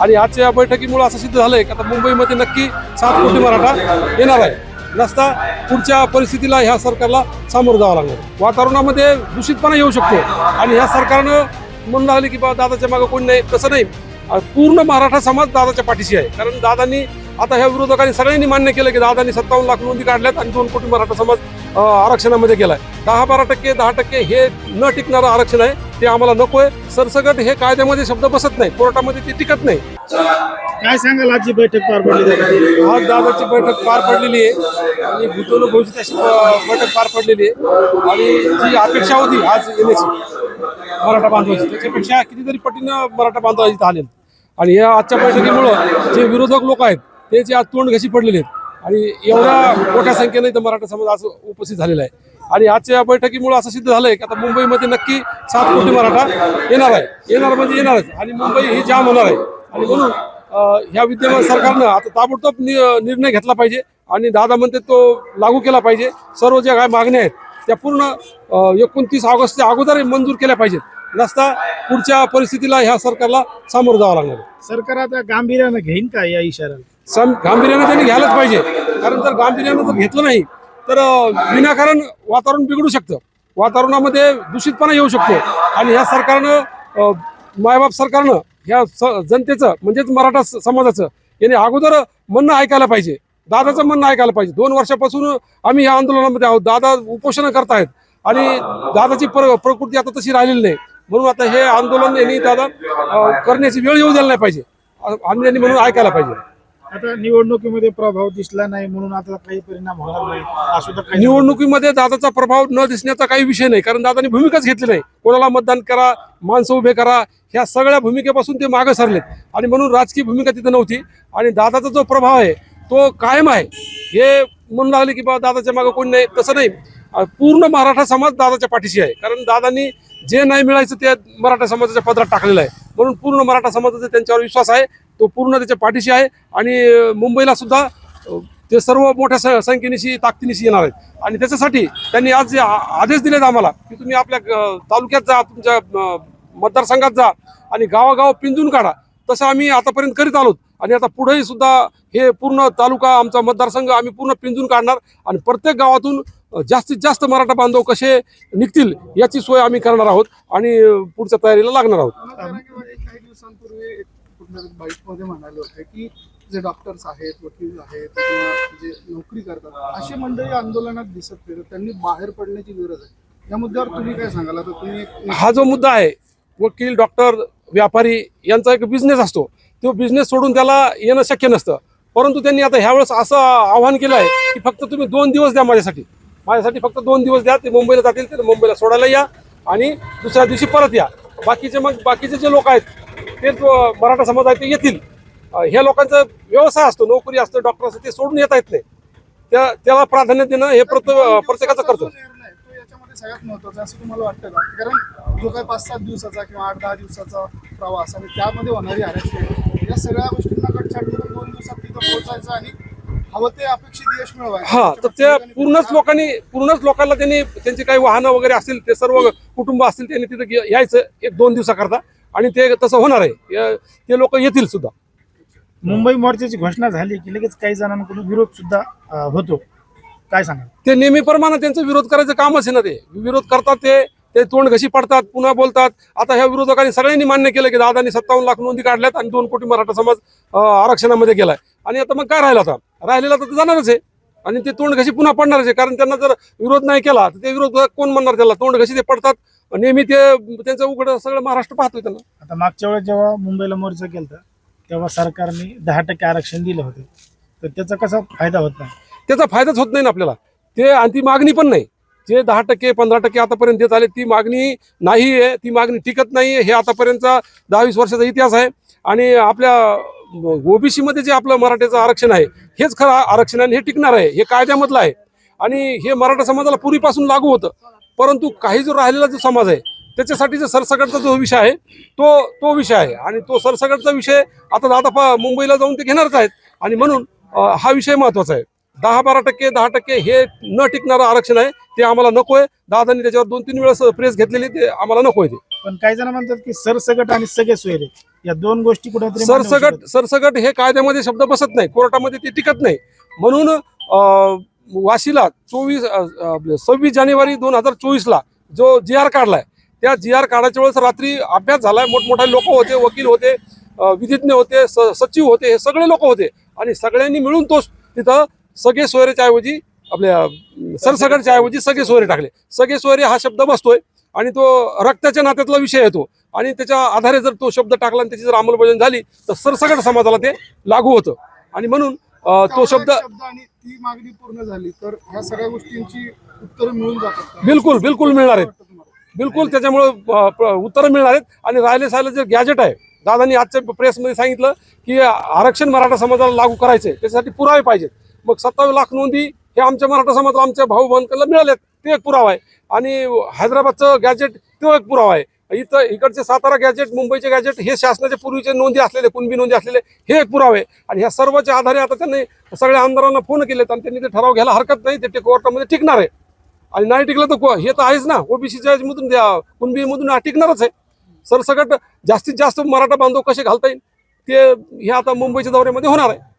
आणि आजच्या या बैठकीमुळे असं सिद्ध झालंय की आता मुंबईमध्ये नक्की सात कोटी मराठा येणार आहे. नसता पुढच्या परिस्थितीला ह्या सरकारला सामोरं जावं लागणार. वातावरणामध्ये दूषितपणा येऊ शकतो आणि ह्या सरकारनं म्हणून लागले की बा दादाच्या मागं कोणी नाही तसं नाही. पूर्ण मराठा समाज दादाच्या पाठीशी आहे. कारण दादांनी आता ह्या विरोधकांनी सगळ्यांनी मान्य केलं की दादांनी सत्तावन्न लाख नोंदी काढल्यात आणि दोन कोटी मराठा समाज आरक्षणामध्ये गेलाय. दहा बारा टक्के दहा टक्के हे न टिकणारं आरक्षण आहे ते आम्हाला नकोय. सरसकट हे कायद्यामध्ये शब्द बसत नाही कोर्टामध्ये ते टिकत नाही. काय सांगाल आजची बैठक पार पडली? आज दादाची बैठक पार पडलेली आहे आणि भूतोल भविष्यात अशी बैठक पार पडलेली आहे. आणि जी अपेक्षा होती आज येण्याची मराठा बांधवाची त्याच्यापेक्षा कितीतरी पटीनं मराठा बांधव इथं आले आणि या आजच्या बैठकीमुळं जे विरोधक लोक आहेत ते जे आज तोंड घशी पडलेले आहेत. आणि एवढ्या मोठ्या संख्येने इथं मराठा समाज आज उपस्थित झालेला आहे. आणि आजच्या या बैठकीमुळे असं सिद्ध झालंय की आता मुंबईमध्ये नक्की सात कोटी मराठा येणार आहे. येणार म्हणजे येणारच. आणि मुंबई ही जाम होणार आहे. आणि म्हणून ह्या विद्यमान सरकारनं आता ताबडतोब नि- निर्णय घेतला पाहिजे. आणि दादा म्हणते तो लागू केला पाहिजे. सर्व ज्या काय मागण्या आहेत त्या पूर्ण एकोणतीस ऑगस्टच्या अगोदर मंजूर केल्या पाहिजेत. नसता पुढच्या परिस्थितीला ह्या सरकारला सामोरं जावं लागणार. सरकार आता गांभीर्यानं घेईन का या इशाऱ्याला सम गांभीर्यानं त्यांनी घ्यायलाच पाहिजे. कारण जर गांभीर्यानं जर घेतलं नाही तर विनाकारण वातावरण बिघडू शकतं. वातावरणामध्ये दूषितपणा येऊ शकतो. आणि ह्या सरकारनं मायबाप सरकारनं ह्या स- जनतेचं म्हणजेच मराठा समाजाचं याने अगोदर म्हणणं ऐकायला पाहिजे. दादाचं म्हणणं ऐकायला पाहिजे. दोन वर्षापासून आम्ही या आंदोलनामध्ये आहोत. दादा उपोषण करतायत. आणि दादाची प्र प्रकृती आता तशी राहिलेली नाही. म्हणून आता हे आंदोलन यांनी दादा करण्याची वेळ येऊ द्यायला नाही पाहिजे. आम्ही यांनी म्हणून ऐकायला पाहिजे. आता निवडणुकीमध्ये प्रभाव दिसला नाही म्हणून आता काही परिणाम होणार नाही असं तर निवडणुकीमध्ये दादाचा प्रभाव न दिसण्याचा काही विषय नाही कारण दादानी भूमिकाच घेतली नाही. कोणाला मतदान करा माणसं उभे करा ह्या सगळ्या भूमिकेपासून ते मागे सरलेत. आणि म्हणून राजकीय भूमिका तिथं नव्हती. आणि दादाचा जो प्रभाव आहे तो कायम आहे. हे म्हणून लागले की बा दादाच्या मागं कोणी नाही तसं नाही. पूर्ण मराठा समाज दादाच्या पाठीशी आहे. कारण दादांनी जे नाही मिळायचं ते मराठा समाजाच्या पदरात टाकलेलं आहे. म्हणून पूर्ण मराठा समाजाचा त्यांच्यावर विश्वास आहे. तो पूर्ण त्याच्या पाठीशी आहे. आणि मुंबईला सुद्धा ते सर्व मोठ्या स- संख्येनिशी ताकदीनिशी येणार आहेत. आणि त्याच्यासाठी त्यांनी आज जे आदेश दिलेत आम्हाला की तुम्ही आपल्या तालुक्यात जा तुमच्या मतदारसंघात जा आणि गावागाव पिंजून काढा. तसं आम्ही आतापर्यंत करीत आलोत. आणि आता पुढेही सुद्धा हे पूर्ण तालुका आमचा मतदारसंघ आम्ही पूर्ण पिंजून काढणार आणि प्रत्येक गावातून जास्तीत जास्त मराठा बांधव कसे निघतील याची सोय आम्ही करणार आहोत आणि पुढच्या तयारीला लागणार आहोत. काही दिवसांपूर्वी बाईकमध्ये म्हणाले होते की जे डॉक्टर्स आहेत वकील आहेत जे नोकरी करतात अशी मंडळी आंदोलनात दिसत तर त्यांनी बाहेर पडण्याची गरज आहे. या मुद्द्यावर तुम्ही काय सांगाल? आता तुम्ही हा जो मुद्दा आहे वकील डॉक्टर व्यापारी यांचा एक बिझनेस असतो. तो बिझनेस सोडून त्याला येणं शक्य नसतं. परंतु त्यांनी आता ह्यावेळेस असं आव्हान केलं आहे की फक्त तुम्ही दोन दिवस द्या माझ्यासाठी. माझ्यासाठी फक्त दोन दिवस द्या ते मुंबईला जातील ते मुंबईला सोडायला या आणि दुसऱ्या दिवशी परत या. बाकीचे मग बाकीचे जे लोक आहेत ते मराठा समाज आहे ते येतील. ह्या लोकांचा व्यवसाय असतो नोकरी असतो डॉक्टर असतो ते सोडून येता येत नाही. त्या त्याला प्राधान्य देणं हे प्रत्येक प्रत्येकाचं करतो जो निर्णय तो याच्यामध्ये सगळ्यात महत्त्वाचा असं तुम्हाला वाटतं का? कारण जो काही पाच सात दिवसाचा किंवा आठ दहा दिवसाचा प्रवास आणि त्यामध्ये होणारी आरक्षण या सगळ्या गोष्टींना कटछाट करून दोन दिवसात तिथं पोहोचायचं आणि हवं ते अपेक्षित यश मिळवायचं. हा तर त्या पूर्णच लोकांनी पूर्णच लोकांना त्यांनी त्यांची काही वाहनं वगैरे असतील ते सर्व कुटुंब असतील त्यांनी तिथे यायचं एक दोन दिवसाकरता. आणि ते तसं होणार आहे. ते लोक येतील सुद्धा. मुंबई मोर्चाची घोषणा झाली की लगेच काही जणांकडून विरोध सुद्धा होतो. काय सांगाल? ते नेहमीप्रमाणे त्यांचा विरोध करायचं कामच आहे ना ते. विरोध करतात ते ते तोंड घशी पडतात पुन्हा बोलतात. आता ह्या विरोधकांनी सगळ्यांनी मान्य केलं की दादांनी सत्तावन्न लाख नोंदी काढल्यात आणि दोन कोटी मराठा समाज आरक्षणामध्ये गेलाय. आणि आता मग काय राहिलं आता? राहिलेला तर जाणारच आहे. आणि ते तोंड घशी पुन्हा पडणारच आहे. कारण त्यांना जर विरोध नाही केला तर ते विरोध कोण म्हणणार त्याला? तोंड घशी ते पडतात. नेहमी ते त्यांचं उघड सगळं महाराष्ट्र पाहतोय त्यांना. आता मागच्या वेळेस जेव्हा मुंबईला मोर्चा केला तेव्हा सरकारने दहा टक्के आरक्षण दिलं होतं. तर त्याचा कसा फायदा होत नाही? त्याचा फायदाच होत नाही ना आपल्याला. ते आणि ती मागणी पण नाही. जे दहा टक्के पंधरा टक्के आतापर्यंत देत आले ती मागणी नाही आहे ती मागणी टिकत नाही आहे. हे आतापर्यंतचा दहावीस वर्षाचा इतिहास आहे. आणि आपल्या ओबीसीमध्ये जे आपलं मराठ्याचं आरक्षण आहे हेच खरं आरक्षण आहे हे टिकणार आहे. हे कायद्यामधलं आहे. आणि हे मराठा समाजाला पूर्वीपासून लागू होतं. परंतु काही जो राहिलेला जो समाज आहे त्याच्यासाठी जो सरसकटचा जो विषय आहे तो तो विषय आहे. आणि तो सरसकटचा विषय आता दादा मुंबईला जाऊन ते घेणारच आहेत. आणि म्हणून हा विषय महत्त्वाचा आहे. दहा बारा टक्के दहा टक्के हे न टिकणारं आरक्षण आहे ते आम्हाला नकोय. दादांनी त्याच्यावर दोन तीन वेळेस प्रेस घेतलेली ते आम्हाला नकोय ते. पण काही जण म्हणतात की सरसगट आणि सगळे सोयरे या दोन गोष्टी होऊ सरसगट. सरसगट हे कायद्यामध्ये शब्द बसत नाही कोर्टामध्ये ते टिकत नाही. म्हणून वाशीला चोवीस सव्वीस जानेवारी दोन हजार चोवीसला जो जी आर काढलाय त्या जी आर काढायच्या वेळेस रात्री अभ्यास झालाय मोठमोठे लोक होते वकील होते विधिज्ञ होते सचिव होते हे सगळे लोक होते. आणि सगळ्यांनी मिळून तो तिथं सगळे सोयरेच्या ऐवजी आपल्या अं, सरसगटच्या ऐवजी सगळे सोयरे टाकले. सगळे सोयरे हा शब्द बसतोय आणि तो रक्ताच्या नात्यातला विषय येतो. आणि त्याच्या आधारे जर तो शब्द टाकला आणि त्याची जर अंमलबजावणी झाली तर सरसगट समाजाला ते लागू होतं. आणि म्हणून तो शब्द आणि ती मागणी पूर्ण झाली तर ह्या सगळ्या गोष्टींची उत्तरं मिळून जातात? बिलकुल बिलकुल मिळणार आहेत? बिलकुल त्याच्यामुळं उत्तरं मिळणार आहेत. आणि राहिले सायला जे गॅजेट आहे दादांनी आजच्या प्रेसमध्ये सांगितलं की आरक्षण मराठा समाजाला लागू करायचे त्याच्यासाठी पुरावे पाहिजेत. मग सत्तावीस लाख नोंदी हे आमच्या मराठा समाजाला आमच्या भाऊ बंधकाला मिळालेत. ते एक पुरावा आहे. आणि हैदराबादचं गॅजेट तो एक पुरावा आहे. इथं इकडचे सातारा गॅजेट मुंबईचे गॅजेट हे शासनाच्या पूर्वीचे नोंदी असलेले कुणबी नोंदी असलेले हे एक पुरावे आहे. आणि ह्या सर्वच्या आधारे आता त्यांनी सगळ्या आमदारांना फोन केलेत आणि त्यांनी ते ठराव घ्यायला हरकत नाही. ते कोर्टामध्ये टिकणार आहे. आणि नाही टिकलं तर को- हे तर आहेच ना. ओबीसीच्या मधून कुणबी मधून टिकणारच आहे. सरसकट जास्तीत जास्त मराठा बांधव कसे घालता येईल? ते हे आता मुंबईच्या दौऱ्यामध्ये होणार आहे.